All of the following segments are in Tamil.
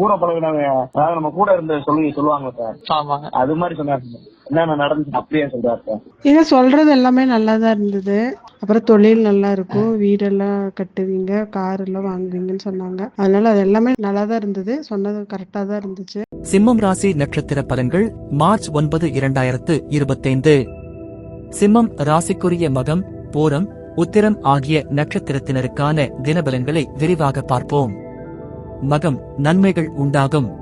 கூட பழகினவங்க அதாவது நம்ம கூட இருந்த சொல்லி சொல்லுவாங்க சார். அது மாதிரி சொன்னாரு சார். என்னென்ன நடந்துச்சு அப்படியே சொல்றாரு சார். நீங்க சொல்றது எல்லாமே நல்லா தான் இருந்தது. அப்புறம் தொழில் நல்லா இருக்கும். வீடெல்லாம் கட்டுவீங்க கார் எல்லாம் வாங்குவீங்கன்னு சொன்னாங்க. அதனால அது எல்லாமே நல்லா தான் இருந்தது. சொன்னது கரெக்டா தான் இருந்துச்சு. சிம்மம் ராசி நட்சத்திர பலன்கள் மார்ச் ஒன்பது இரண்டாயிரத்து இருபத்தைந்து. சிம்மம் ராசிக்குரிய மகம் பூரம் உத்திரம் ஆகிய நட்சத்திரத்தினருக்கான தினபலன்களை விரிவாக பார்ப்போம். மகம் நன்மைகள் உண்டாகும்.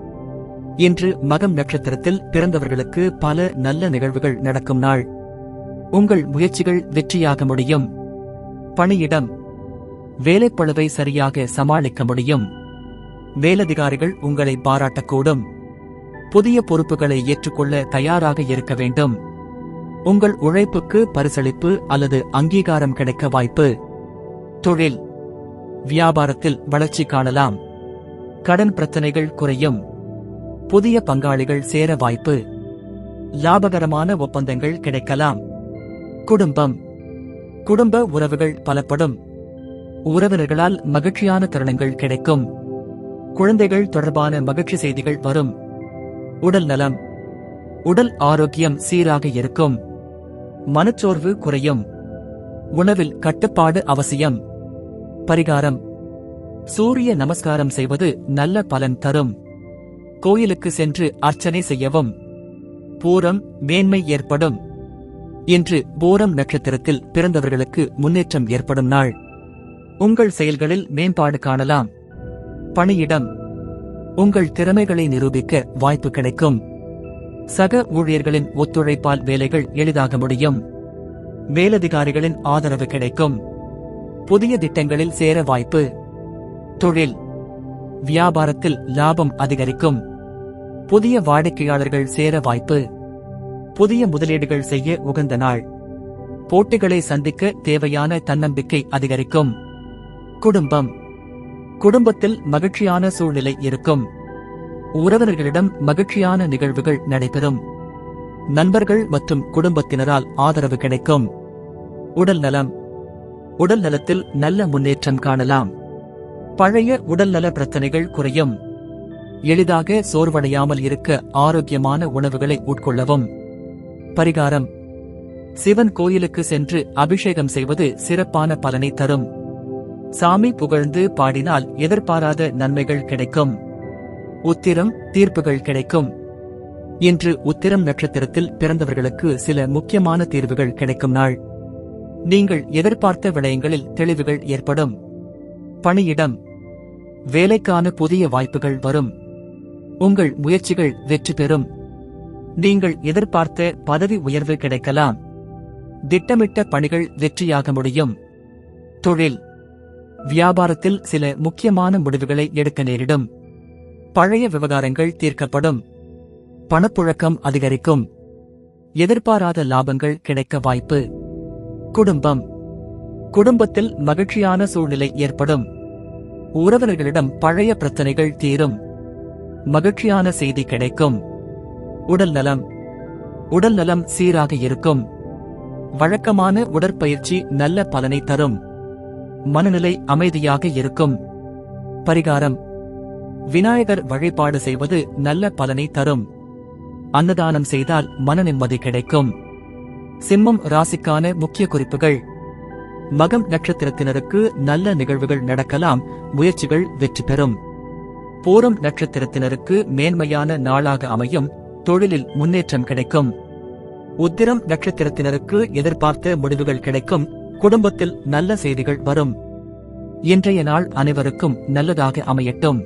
இன்று மகம் நட்சத்திரத்தில் பிறந்தவர்களுக்கு பல நல்ல நிகழ்வுகள் நடக்கும் நாள். உங்கள் முயற்சிகள் வெற்றியாக முடியும். பணியிடம். வேலைப்பளவை சரியாக சமாளிக்க முடியும். மேலதிகாரிகள் உங்களை பாராட்டக்கூடும். புதிய பொறுப்புகளை ஏற்றுக்கொள்ள தயாராக இருக்க வேண்டும். உங்கள் உழைப்புக்கு பரிசளிப்பு அல்லது அங்கீகாரம் கிடைக்க வாய்ப்பு. தொழில். வியாபாரத்தில் வளர்ச்சி காணலாம். கடன் பிரச்சனைகள் குறையும். புதிய பங்காளிகள் சேர வாய்ப்பு. லாபகரமான ஒப்பந்தங்கள் கிடைக்கலாம். குடும்பம். குடும்ப உறவுகள் பலப்படும். உறவினர்களால் மகிழ்ச்சியான தருணங்கள் கிடைக்கும். குழந்தைகள் தொடர்பான மகிழ்ச்சி செய்திகள் வரும். உடல் நலம். உடல் ஆரோக்கியம் சீராக இருக்கும். மனச்சோர்வு குறையும். உணவில் கட்டுப்பாடு அவசியம். பரிகாரம். சூரிய நமஸ்காரம் செய்வது நல்ல பலன் தரும். கோயிலுக்கு சென்று அர்ச்சனை செய்யவும். பூரம் மேன்மை ஏற்படும். இன்று பூரம் நட்சத்திரத்தில் பிறந்தவர்களுக்கு முன்னேற்றம் ஏற்படும் நாள். உங்கள் செயல்களில் மேம்பாடு காணலாம். பணியிடம். உங்கள் திறமைகளை நிரூபிக்க வாய்ப்பு கிடைக்கும். சக ஊழியர்களின் ஒத்துழைப்பால் வேலைகள் எளிதாக முடியும். மேலதிகாரிகளின் ஆதரவு கிடைக்கும். புதிய திட்டங்களில் சேர வாய்ப்பு. தொழில். வியாபாரத்தில் லாபம் அதிகரிக்கும். புதிய வாடிக்கையாளர்கள் சேர வாய்ப்பு. புதிய முதலீடுகள் செய்ய உகந்த நாள். போட்டிகளை சந்திக்க தேவையான தன்னம்பிக்கை அதிகரிக்கும். குடும்பம். குடும்பத்தில் மகிழ்ச்சியான சூழ்நிலை இருக்கும். உறவினர்களிடம் மகிழ்ச்சியான நிகழ்வுகள் நடைபெறும். நண்பர்கள் மற்றும் குடும்பத்தினரால் ஆதரவு கிடைக்கும். உடல் நலம். உடல் நலத்தில் நல்ல முன்னேற்றம் காணலாம். பழைய உடல்நல பிரச்சனைகள் குறையும். எளிதாக சோர்வடையாமல் இருக்க ஆரோக்கியமான உணவுகளை உட்கொள்ளவும். பரிகாரம். சிவன் கோயிலுக்கு சென்று அபிஷேகம் செய்வது சிறப்பான பலனை தரும். சாமி புகழ்ந்து பாடினால் எதிர்பாராத நன்மைகள் கிடைக்கும். உத்திரம் தீர்ப்புகள் கிடைக்கும். இன்று உத்திரம் நட்சத்திரத்தில் பிறந்தவர்களுக்கு சில முக்கியமான தீர்வுகள் கிடைக்கும் நாள். நீங்கள் எதிர்பார்த்த விடயங்களில் தெளிவுகள் ஏற்படும். பணியிடம். வேலைக்கான புதிய வாய்ப்புகள் வரும். உங்கள் முயற்சிகள் வெற்றி பெறும். நீங்கள் எதிர்பார்த்த பதவி உயர்வு கிடைக்கலாம். திட்டமிட்ட பணிகள் வெற்றியாக முடியும். தொழில். வியாபாரத்தில் சில முக்கியமான முடிவுகளை எடுக்க நேரிடும். பழைய விவகாரங்கள் தீர்க்கப்படும். பணப்புழக்கம் அதிகரிக்கும். எதிர்பாராத லாபங்கள் கிடைக்க வாய்ப்பு. குடும்பம். குடும்பத்தில் மகிழ்ச்சியான சூழ்நிலை ஏற்படும். உறவினர்களிடம் பழைய பிரச்சனைகள் தீரும். மகிழ்ச்சியான செய்தி கிடைக்கும். உடல் நலம். உடல் நலம் சீராக இருக்கும். வழக்கமான உடற்பயிற்சி நல்ல பலனை தரும். மனநிலை அமைதியாக இருக்கும். பரிகாரம். விநாயகர் வழிபாடு செய்வது நல்ல பலனை தரும். அன்னதானம் செய்தால் மன நிம்மதி கிடைக்கும். சிம்மம் ராசிக்கான முக்கிய குறிப்புகள். மகம் நட்சத்திரத்தினருக்கு நல்ல நிகழ்வுகள் நடக்கலாம் முயற்சிகள் வெற்றி பெறும். பூரம் நட்சத்திரத்தினருக்கு மேன்மையான நாளாக அமையும் தொழிலில் முன்னேற்றம் கிடைக்கும். உத்திரம் நட்சத்திரத்தினருக்கு எதிர்பார்த்த முடிவுகள் கிடைக்கும் குடும்பத்தில் நல்ல செய்திகள் வரும். இன்றைய நாள் அனைவருக்கும் நல்லதாக அமையட்டும்.